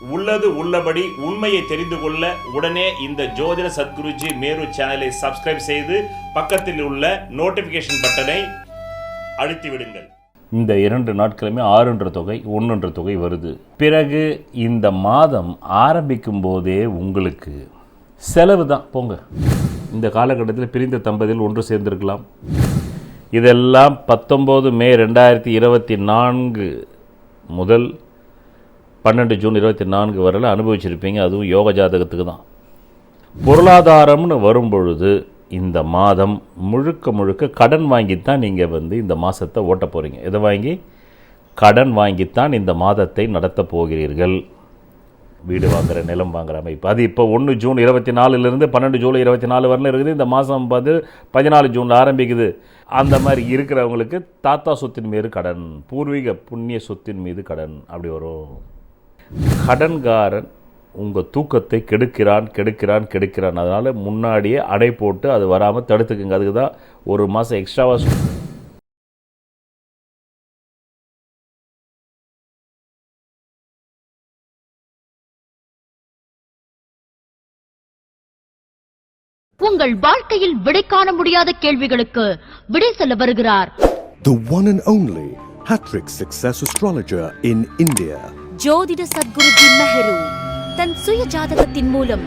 உள்ளது உள்ளபடி உண்மையை தெரிந்து கொள்ள உடனே இந்த ஜோதிட சத்குருஜி மேரு சேனலை சப்ஸ்கிரைப் செய்து பக்கத்தில் உள்ள நோட்டிபிகேஷன் பட்டனை அழுத்தி விடுங்கள் இந்த இரண்டு நாட்களுமே ஆறுன்ற தொகை ஒன்றுன்ற தொகை வருது. பிறகு இந்த மாதம் ஆரம்பிக்கும் போதே உங்களுக்கு செலவு தான். போங்க. இந்த காலகட்டத்தில் பிரிந்த தம்பதியில் ஒன்று சேர்ந்திருக்கலாம். இதெல்லாம் பத்தொம்போது மே ரெண்டாயிரத்தி இருபத்தி நான்கு முதல் பன்னெண்டு ஜூன் இருபத்தி நான்கு வரையில் அனுபவிச்சிருப்பீங்க. அதுவும் யோக ஜாதகத்துக்கு தான். பொருளாதாரம்னு வரும்பொழுது இந்த மாதம் முழுக்க முழுக்க கடன் வாங்கித்தான் நீங்கள் வந்து இந்த மாதத்தை ஓட்ட போகிறீங்க இதை வாங்கி? கடன் வாங்கித்தான் இந்த மாதத்தை நடத்த போகிறீர்கள். வீடு வாங்குற நிலம் வாங்குற அமைப்பு. அது இப்போ ஒன்று ஜூன் இருபத்தி நாலுலேருந்து பன்னெண்டு ஜூலை இருபத்தி நாலு வரல இருக்குது. இந்த மாதம் பார்த்து பதினாலு ஜூனில் ஆரம்பிக்குது. அந்த மாதிரி இருக்கிறவங்களுக்கு தாத்தா சொத்தின் மீது கடன் பூர்வீக புண்ணிய சொத்தின் மீது கடன் அப்படி வரும். கடன்காரன் உங்கள் தூக்கத்தை கெடுக்கிறான் கெடுக்கிறான் கெடுக்கிறான். அதனால் முன்னாடியே அடை போட்டு அது வராமல் தடுத்துக்குங்க. அதுக்கு தான் ஒரு மாதம் எக்ஸ்ட்ராவாக உங்கள் வாழ்க்கையில் விடை காண முடியாத கேள்விகளுக்கு விடை சொல்ல வருகிறார். The one and only Hattrick Success Astrologer in India. ஜோதிட சத்குருஜி மெஹரு தன் சுய ஜாதகத்தின் மூலம்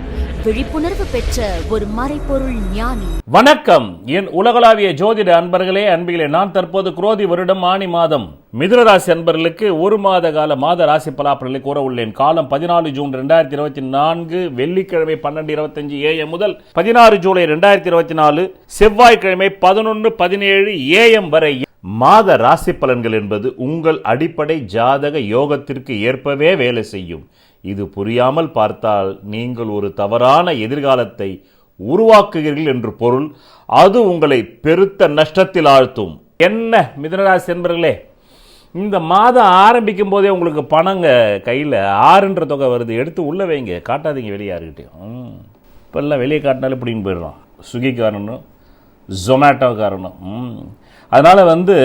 விழிப்புணர்வு பெற்ற ஒரு மறைபொருள் ஞானி. வணக்கம். என் உலகளாவிய ஜோதிட அன்பர்களே அன்பிகளே நான் தற்போது குரோதி வருடம் ஆணி மாதம். மிதுனராசி அன்பர்களுக்கு ஒரு மாத கால மாத ராசி பலாப்பலனை கூற உள்ளேன். காலம் பதினாலு ஜூன் ரெண்டாயிரத்தி இருபத்தி நான்கு வெள்ளிக்கிழமை பன்னெண்டு இருபத்தஞ்சு ஏஎம் முதல் பதினாறு ஜூலை ரெண்டாயிரத்தி இருபத்தி நாலு செவ்வாய்க்கிழமை பதினொன்று பதினேழு ஏஎம் வரை மாத ராசி பலன்கள் என்பது உங்கள் அடிப்படை ஜாதக யோகத்திற்கு ஏற்பவே வேலை செய்யும். இது புரியாமல் பார்த்தால் நீங்கள் ஒரு தவறான எதிர்காலத்தை உருவாக்குகிறீர்கள் என்று பொருள். அது உங்களை பெருத்த நஷ்டத்தில் ஆழ்த்தும். என்ன மிதனராசி என்பர்களே இந்த மாதம் ஆரம்பிக்கும் போதே உங்களுக்கு பணங்க கையில் ஆறுன்ற தொகை வருது. எடுத்து உள்ளே வைங்க. காட்டாதீங்க வெளியே யாருக்கிட்டையும். இப்போல்லாம் வெளியே காட்டினாலே இப்படின்னு போயிடுறோம். ஸ்விக்கி காரணம் ஜொமேட்டோ காரணம் ம். அதனால் வந்து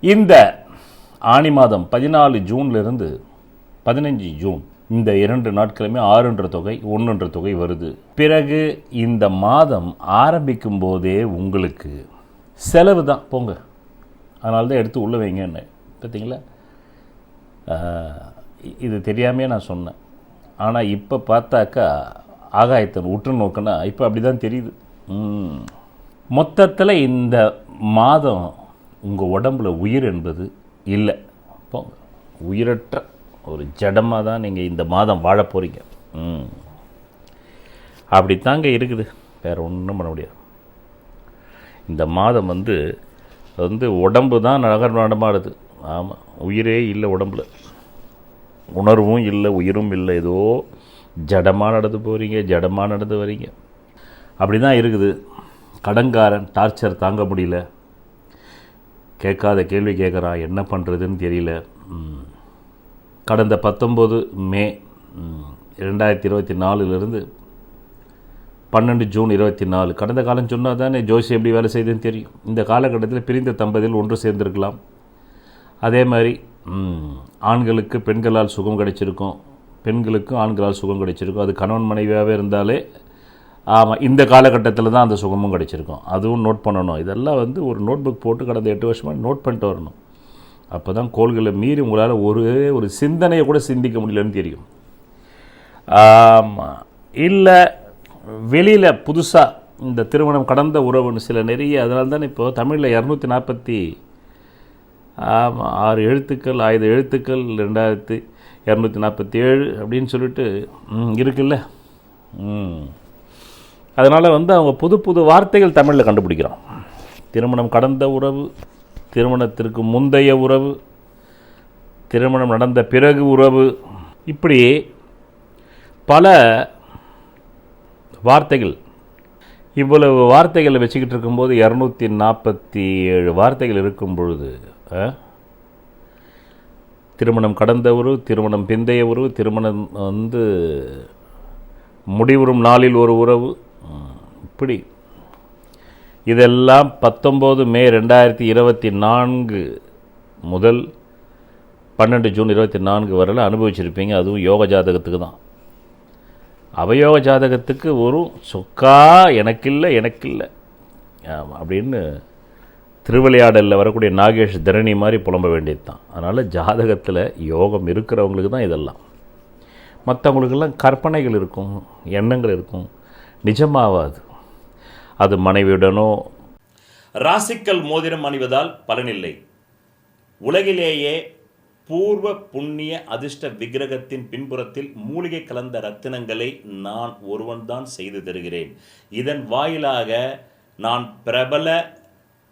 இந்த ஆணி மாதம் பதினாலு ஜூன்லேருந்து பதினஞ்சு ஜூன் இந்த இரண்டு நாட்களுமே ஆறுன்ற தொகை ஒன்றுன்ற தொகை வருது. பிறகு இந்த மாதம் ஆரம்பிக்கும் போதே உங்களுக்கு செலவு தான். போங்க. அதனால தான் எடுத்து உள்ள வைங்கன்னு. பார்த்தீங்களா? இது தெரியாமே நான் சொன்னேன். ஆனால் இப்போ பார்த்தாக்கா ஆகாயத்தை உற்று நோக்கினா இப்போ அப்படி தான் தெரியுது மொத்தத்தில் இந்த மாதம் உங்கள் உடம்புல உயிர் என்பது இல்லை. போங்க. உயிரற்ற ஒரு ஜடமாக தான் நீங்கள் இந்த மாதம் வாழ போகிறீங்க ம். அப்படித்தாங்க இருக்குது. வேறு ஒன்றும் பண்ண முடியாது. இந்த மாதம் வந்து வந்து உடம்பு தான் நகர் நடமாடுது ஆமாம் உயிரே இல்லை உடம்பில். உணர்வும் இல்லை உயிரும் இல்லை. ஏதோ ஜடமாக நடந்து போகிறீங்க ஜடமாக நடந்து வரீங்க. அப்படி தான் இருக்குது. கடன்காரன் டார்ச்சர் தாங்க முடியல. கேட்காத கேள்வி கேட்குறான் என்ன பண்ணுறதுன்னு தெரியல. கடந்த பத்தொம்போது மே ரெண்டாயிரத்தி இருபத்தி நாலுலேருந்து பன்னெண்டு ஜூன் இருபத்தி நாலு கடந்த காலம் சொன்னால் தானே ஜோசி எப்படி வேலை செய்யுதுன்னு தெரியும். இந்த காலகட்டத்தில் பிரிந்த தம்பதியில் ஒன்று சேர்ந்திருக்கலாம். அதே மாதிரி ஆண்களுக்கு பெண்களால் சுகம் கிடைச்சிருக்கும். பெண்களுக்கும் ஆண்களால் சுகம் கிடைச்சிருக்கும். அது கணவன் மனைவியாகவே இருந்தாலே ஆமாம் இந்த காலகட்டத்தில் தான் அந்த சுகமும் கிடைச்சிருக்கும். அதுவும் நோட் பண்ணணும். இதெல்லாம் வந்து ஒரு நோட் புக் போட்டு கடந்த எட்டு வருஷமாக நோட் பண்ணிட்டு வரணும். அப்போ தான் கோள்களை மீறி உங்களால் ஒரு ஒரு சிந்தனையை கூட சிந்திக்க முடியலன்னு தெரியும். இல்லை வெளியில் புதுசாக இந்த திருமணம் கடந்த உறவுன்னு சில நிறைய அதனால தான் இப்போது தமிழில் இரநூத்தி நாற்பத்தி ஆறு எழுத்துக்கள் ஆயுத எழுத்துக்கள் ரெண்டாயிரத்தி இரநூத்தி நாற்பத்தி ஏழு அப்படின்னு சொல்லிட்டு இருக்குல்ல? அதனால் வந்து அவங்க புது புது வார்த்தைகள் தமிழில் கண்டுபிடிக்கிறோம். திருமணம் கடந்த உறவு திருமணத்திற்கு முந்தைய உறவு திருமணம் நடந்த பிறகு உறவு இப்படி பல வார்த்தைகள். இவ்வளவு வார்த்தைகளை வச்சுக்கிட்டு இருக்கும்போது இரநூத்தி நாற்பத்தி ஏழு வார்த்தைகள் இருக்கும் பொழுது ஆ? திருமணம் கடந்த உறவு திருமணம் பிந்தைய உறவு திருமணம் வந்து முடிவுறும் நாளில் ஒரு உறவு. இப்படி. இதெல்லாம் பத்தொம்போது மே ரெண்டாயிரத்தி இருபத்தி நான்கு முதல் பன்னெண்டு ஜூன் இருபத்தி நான்கு வரையில் அனுபவிச்சிருப்பீங்க. அதுவும் யோக ஜாதகத்துக்கு தான். அவயோக ஜாதகத்துக்கு ஒரு சொக்கா எனக்கில்லை எனக்கில்லை. அப்படின்னு திருவிளையாடலில் வரக்கூடிய நாகேஷ் தரணி மாதிரி புலம்ப வேண்டியது தான் அதனால் ஜாதகத்தில் யோகம் இருக்கிறவங்களுக்கு தான் இதெல்லாம். மற்றவங்களுக்கெல்லாம் கற்பனைகள் இருக்கும் எண்ணங்கள் இருக்கும். நிஜமாவாது. அது மனைவியுடனோ ராசிக்கல் மோதிரம் அணிவதால் பலனில்லை. உலகிலேயே பூர்வ புண்ணிய அதிர்ஷ்ட விக்கிரகத்தின் பின்புறத்தில் மூலிகை கலந்த ரத்தினங்களை நான் ஒருவன்தான் செய்து தருகிறேன். இதன் வாயிலாக நான் பிரபல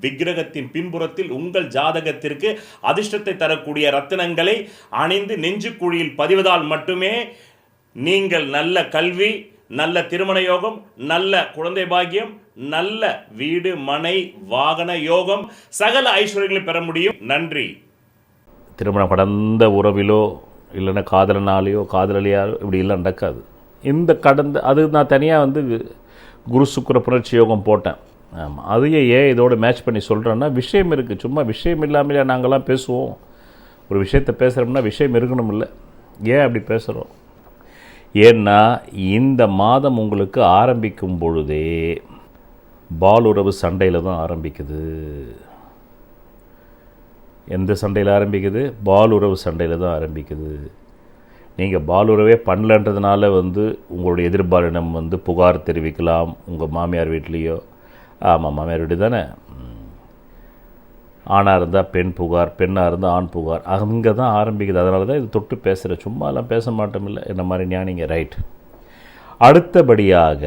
விக்கிரகத்தின் பின்புறத்தில் உங்கள் ஜாதகத்திற்கு அதிர்ஷ்டத்தை தரக்கூடிய ரத்தினங்களை அணிந்து நெஞ்சுக்குழியில் பதிவதால் மட்டுமே நீங்கள் நல்ல கல்வி நல்ல திருமண யோகம் நல்ல குழந்தை பாக்கியம் நல்ல வீடு மனை வாகன யோகம் சகல ஐஸ்வர்யங்களை பெற முடியும். நன்றி. திருமணம் கடந்த உறவிலோ இல்லைன்னா காதலனாலேயோ காதலியாலோ இப்படி எல்லாம் நடக்காது. இந்த கடந்த அது நான் தனியாக வந்து குரு சுக்கர புணர்ச்சி யோகம் போட்டேன். ஆமாம் அதையே ஏன் இதோடு மேட்ச் பண்ணி சொல்கிறேன்னா விஷயம் இருக்குது சும்மா விஷயம் இல்லாமலே நாங்கள்லாம் பேசுவோம். ஒரு விஷயத்தை பேசுகிறோம்னா விஷயம் இருக்கணும் இல்லை ஏன் அப்படி பேசுகிறோம் ஏன்னா இந்த மாதம் உங்களுக்கு ஆரம்பிக்கும் பொழுதே பாலுறவு சண்டையில் தான் ஆரம்பிக்குது. எந்த சண்டையில் ஆரம்பிக்குது? பாலுறவு சண்டையில் தான் ஆரம்பிக்குது. நீங்கள் பாலுறவே பண்ணலன்றதுனால வந்து உங்களுடைய எதிர்பாலினம் வந்து புகார் தெரிவிக்கலாம். உங்கள் மாமியார் வீட்லேயோ ஆமாம் மாமியார் தானே? ஆணாக இருந்தால் பெண் புகார் பெண்ணாக இருந்தால் ஆண் புகார். அங்கே தான் ஆரம்பிக்குது. அதனால தான் இது தொட்டு பேசுகிற சும்மாலாம் பேச மாட்டோமில்ல என்ன மாதிரி ஞானிங்க ரைட். அடுத்தபடியாக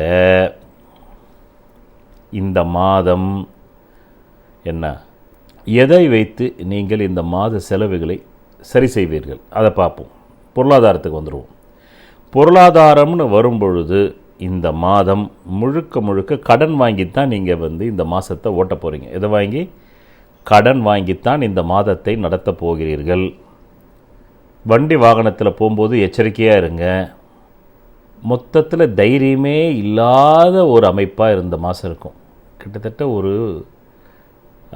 இந்த மாதம் என்ன? எதை வைத்து நீங்கள் இந்த மாத செலவுகளை சரி செய்வீர்கள்? அதை பார்ப்போம். பொருளாதாரத்துக்கு வந்துடுவோம் பொருளாதாரம்னு வரும்பொழுது இந்த மாதம் முழுக்க முழுக்க கடன் வாங்கித்தான் நீங்கள் வந்து இந்த மாதத்தை ஓட்ட போகிறீங்க இதை வாங்கி? கடன் வாங்கித்தான் இந்த மாதத்தை நடத்த போகிறீர்கள். வண்டி வாகனத்தில் போகும்போது எச்சரிக்கையாக இருங்க. மொத்தத்தில் தைரியமே இல்லாத ஒரு அமைப்பாக இருந்த மாதம் இருக்கும். கிட்டத்தட்ட ஒரு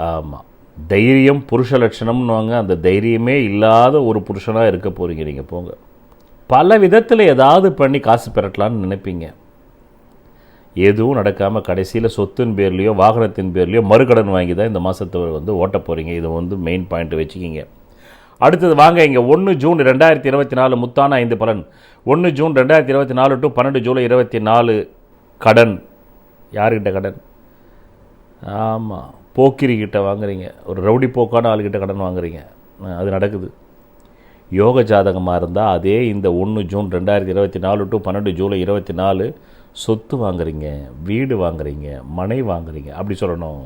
ஆமாம் தைரியம் புருஷ லட்சணம்னுவாங்க. அந்த தைரியமே இல்லாத ஒரு புருஷனாக இருக்க போகிறீங்க நீங்கள் போங்க. பல விதத்தில் ஏதாவது பண்ணி காசு பெறட்டலான்னு நினைப்பீங்க. எதுவும் நடக்காமல் கடைசியில் சொத்தின் பேர்லேயோ வாகனத்தின் பேர்லேயோ மறுக்கடன் வாங்கி தான் இந்த மாதத்தை வந்து ஓட்ட போகிறீங்க இதை வந்து மெயின் பாயிண்ட் வச்சுக்கிங்க. அடுத்தது வாங்க இங்கே ஒன்று ஜூன் ரெண்டாயிரத்தி இருபத்தி நாலு முத்தான ஐந்து பலன். ஒன்று ஜூன் ரெண்டாயிரத்தி இருபத்தி நாலு டு பன்னெண்டு ஜூலை இருபத்தி நாலு கடன். யாருக்கிட்ட கடன்? ஆமாம் போக்கிரிக்கிட்ட வாங்குறீங்க. ஒரு ரவுடி போக்கான ஆளுகிட்ட கடன் வாங்குறீங்க. அது நடக்குது. யோக ஜாதகமாக இருந்தால் அதே இந்த ஒன்று ஜூன் ரெண்டாயிரத்தி இருபத்தி நாலு டு பன்னெண்டு ஜூலை இருபத்தி நாலு சொத்து வாங்குறீங்க வீடு வாங்குறீங்க மனை வாங்குறீங்க அப்படி சொல்லணும்.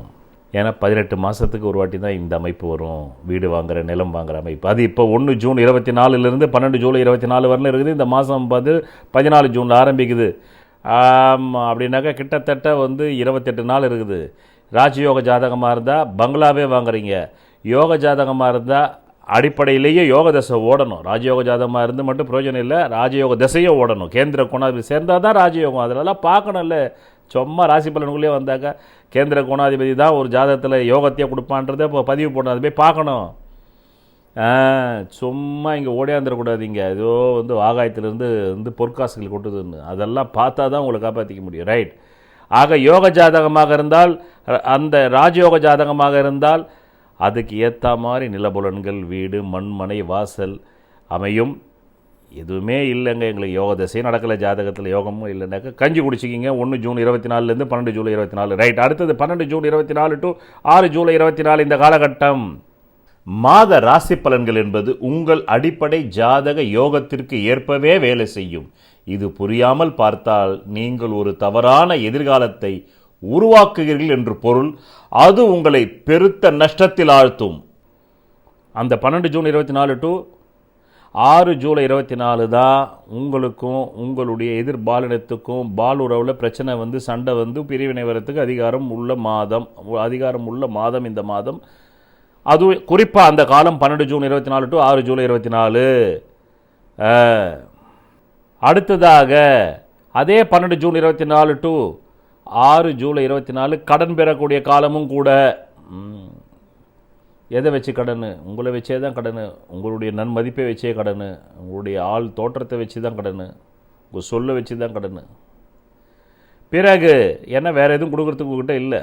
ஏன்னா பதினெட்டு மாதத்துக்கு ஒரு வாட்டி தான் இந்த அமைப்பு வரும். வீடு வாங்குற நிலம் வாங்குற அமைப்பு. அது இப்போ ஒன்று ஜூன் இருபத்தி நாலுலேருந்து பன்னெண்டு ஜூலை இருபத்தி நாலு வரலும் இருக்குது. இந்த மாதம் பார்த்து பதினாலு ஜூனில் ஆரம்பிக்குது. அப்படின்னாக்கா கிட்டத்தட்ட வந்து இருபத்தெட்டு நாள் இருக்குது. ராஜயோக ஜாதகமாக இருந்தால் பங்களாவே வாங்குறீங்க. யோக ஜாதகமாக இருந்தால் அடிப்படையிலேயே யோக தசை ஓடணும். ராஜயோக ஜாதகமாக இருந்து மட்டும் பிரயோஜனம் இல்லை ராஜயோக திசையும் ஓடணும். கேந்திர குணாதிபதி சேர்ந்தால் தான் ராஜயோகம். அதெல்லாம் பார்க்கணும்ல. சும்மா ராசி பலனுக்குள்ளேயே வந்தாக்கா கேந்திர குணாதிபதி தான் ஒரு ஜாதகத்தில் யோகத்தையே கொடுப்பான்றதை இப்போ பதிவு போடணும். அது போய் பார்க்கணும். சும்மா இங்கே ஓடியாந்துடக்கூடாது இங்கே ஏதோ வந்து ஆகாயத்திலேருந்து வந்து பொற்காசுகள் கொட்டுதுன்னு. அதெல்லாம் பார்த்தா தான் உங்களை காப்பாற்றிக்க முடியும். ரைட் ஆக யோக ஜாதகமாக இருந்தால் அந்த ராஜயோக ஜாதகமாக இருந்தால் அதுக்கு ஏற்ற மாதிரி நிலபுலன்கள் வீடு மண்மனை வாசல் அமையும். எதுவுமே இல்லைங்க எங்களுக்கு யோக திசையும் நடக்கலை ஜாதகத்தில் யோகமும் இல்லைனாக்கா கஞ்சி குடிச்சிக்கிங்க. ஒன்று ஜூன் இருபத்தி நாலுலேருந்து பன்னெண்டு ஜூலை இருபத்தி நாலு ரைட் அடுத்தது பன்னெண்டு ஜூன் இருபத்தி நாலு டு ஆறு ஜூலை இருபத்தி நாலு இந்த காலகட்டம். மாத ராசி பலன்கள் என்பது உங்கள் அடிப்படை ஜாதக யோகத்திற்கு ஏற்பவே வேலை செய்யும். இது புரியாமல் பார்த்தால் நீங்கள் ஒரு தவறான எதிர்காலத்தை உருவாக்குகிறீர்கள் என்று பொருள் அது உங்களை பெருத்த நஷ்டத்தில் ஆழ்த்தும். அந்த பன்னெண்டு ஜூன் இருபத்தி நாலு டு ஆறு ஜூலை இருபத்தி நாலு தான் உங்களுக்கும் உங்களுடைய எதிர் பாலினத்துக்கும் பால் உறவில் பிரச்சனை வந்து சண்டை வந்து பிரிவினை வரத்துக்கு அதிகாரம் உள்ள மாதம் அதிகாரம் உள்ள மாதம் இந்த மாதம். அது குறிப்பாக அந்த காலம் பன்னெண்டு ஜூன் இருபத்தி நாலு டு ஆறு ஜூலை இருபத்தி நாலு அடுத்ததாக அதே பன்னெண்டு ஜூன் இருபத்தி நாலு டு ஆறு ஜூலை இருபத்தி நாலு கடன் பெறக்கூடிய காலமும் கூட எதை வச்சு கடன்? உங்களை வச்சே தான் கடன். உங்களுடைய நன்மதிப்பை வச்சே கடன். உங்களுடைய ஆள் தோற்றத்தை வச்சு தான் கடன். உங்கள் சொல்லை வச்சு தான் கடன். பிறகு என்ன வேறு எதுவும் கொடுக்குறதுக்கு உங்ககிட்ட இல்லை.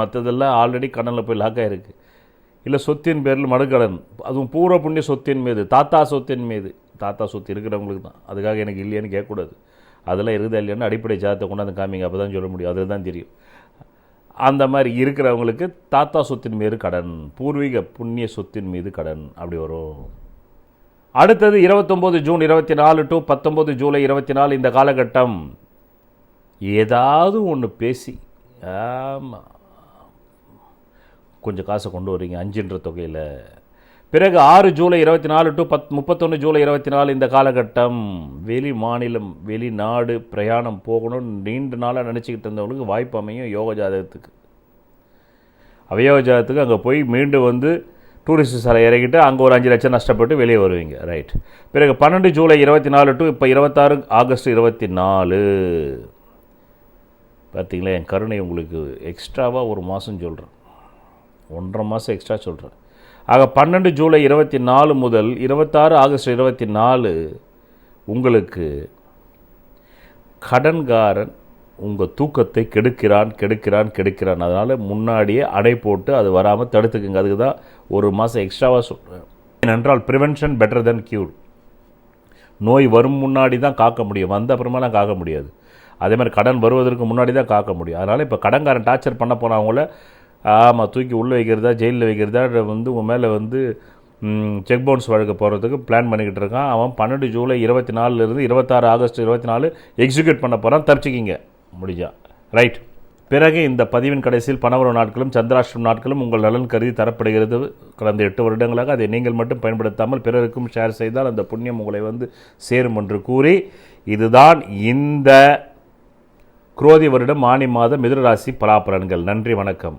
மற்றதெல்லாம் ஆல்ரெடி கடனில் போய் லாக் ஆகிருக்கு இல்லை சொத்தின் பேரில் மடுக்கடன் அதுவும் பூர்வ புண்ணிய சொத்தின் மீது தாத்தா சொத்தின் மீது. தாத்தா சொத்து இருக்கிறவங்களுக்கு தான். அதுக்காக எனக்கு இல்லையான்னு கேட்கக்கூடாது. அதெல்லாம் இருக்குதா இல்லையான்னு அடிப்படை ஜாதத்தை கொண்டாந்து காமிங்க அப்போ தான் சொல்ல முடியும். அதில் தான் தெரியும். அந்த மாதிரி இருக்கிறவங்களுக்கு தாத்தா சொத்தின் மீது கடன் பூர்வீக புண்ணிய சொத்தின் மீது கடன் அப்படி வரும். அடுத்தது இருபத்தொம்போது ஜூன் இருபத்தி நாலு டு பத்தொம்போது ஜூலை இருபத்தி நாலு இந்த காலகட்டம். ஏதாவது ஒன்று பேசி ஆமாம் கொஞ்சம் காசை கொண்டு வரீங்க அஞ்சுன்ற தொகையில். பிறகு ஆறு ஜூலை இருபத்தி நாலு டு பத் முப்பத்தொன்று ஜூலை இருபத்தி நாலு இந்த காலகட்டம். வெளி மாநிலம் வெளிநாடு பிரயாணம் போகணும்னு நீண்ட நாளாக நினச்சிக்கிட்டு இருந்தவங்களுக்கு வாய்ப்பு அமையும் யோக ஜாதகத்துக்கு. அவயோக ஜாதகத்துக்கு அங்கே போய் மீண்டும் வந்து டூரிஸ்ட் சாலை இறங்கிட்டு அங்கே ஒரு அஞ்சு லட்சம் நஷ்டப்பட்டு வெளியே வருவீங்க. ரைட் பிறகு பன்னெண்டு ஜூலை இருபத்தி நாலு டு இப்போ இருபத்தாறு ஆகஸ்ட் இருபத்தி நாலு. பார்த்தீங்களா என் கருணை உங்களுக்கு எக்ஸ்ட்ராவாக ஒரு மாதம் சொல்கிறேன் ஒன்றரை மாதம் எக்ஸ்ட்ரா சொல்கிறேன் ஆக பன்னெண்டு ஜூலை இருபத்தி நாலு முதல் இருபத்தாறு ஆகஸ்ட் இருபத்தி நாலு உங்களுக்கு கடன்காரன் உங்கள் தூக்கத்தை கெடுக்கிறான் கெடுக்கிறான் கெடுக்கிறான். அதனால் முன்னாடியே அடை போட்டு அது வராமல் தடுத்துக்குங்க. அதுக்கு தான் ஒரு மாதம் எக்ஸ்ட்ராவாக சொல்கிறேன் ஏனென்றால் ப்ரிவென்ஷன் பெட்டர் தென் க்யூர் நோய் வரும் முன்னாடி தான் காக்க முடியும். வந்த அப்புறமாலாம் காக்க முடியாது. அதே மாதிரி கடன் வருவதற்கு முன்னாடி தான் காக்க முடியும். அதனால் இப்போ கடன்காரன் டார்ச்சர் பண்ண போனவங்கள ஆமாம் தூக்கி உள்ளே வைக்கிறதா ஜெயிலில் வைக்கிறதா வந்து உன் மேலே வந்து செக் பவுன்ஸ் வழக்கு போகிறதுக்கு பிளான் பண்ணிக்கிட்டு இருக்கான். அவன் பன்னெண்டு ஜூலை இருபத்தி நாலுலேருந்து இருபத்தாறு ஆகஸ்ட் இருபத்தி நாலு எக்ஸிக்யூட் பண்ண போகிறான் தப்பிச்சிக்கிங்க. முடிஞ்சா. ரைட் பிறகு இந்த பதிவின் கடைசியில் பணவரவு நாட்களும் சந்திராஷ்டிரம் நாட்களும் உங்கள் நலன் கருதி தரப்படுகிறது. கடந்த எட்டு வருடங்களாக அதை நீங்கள் மட்டும் பயன்படுத்தாமல் பிறருக்கும் ஷேர் செய்தால் அந்த புண்ணியம் உங்களை வந்து சேரும் என்று கூறி இதுதான் இந்த குரோதி வருடம் மானி மாதம் மிதுனராசி பலாபலன்கள். நன்றி வணக்கம்.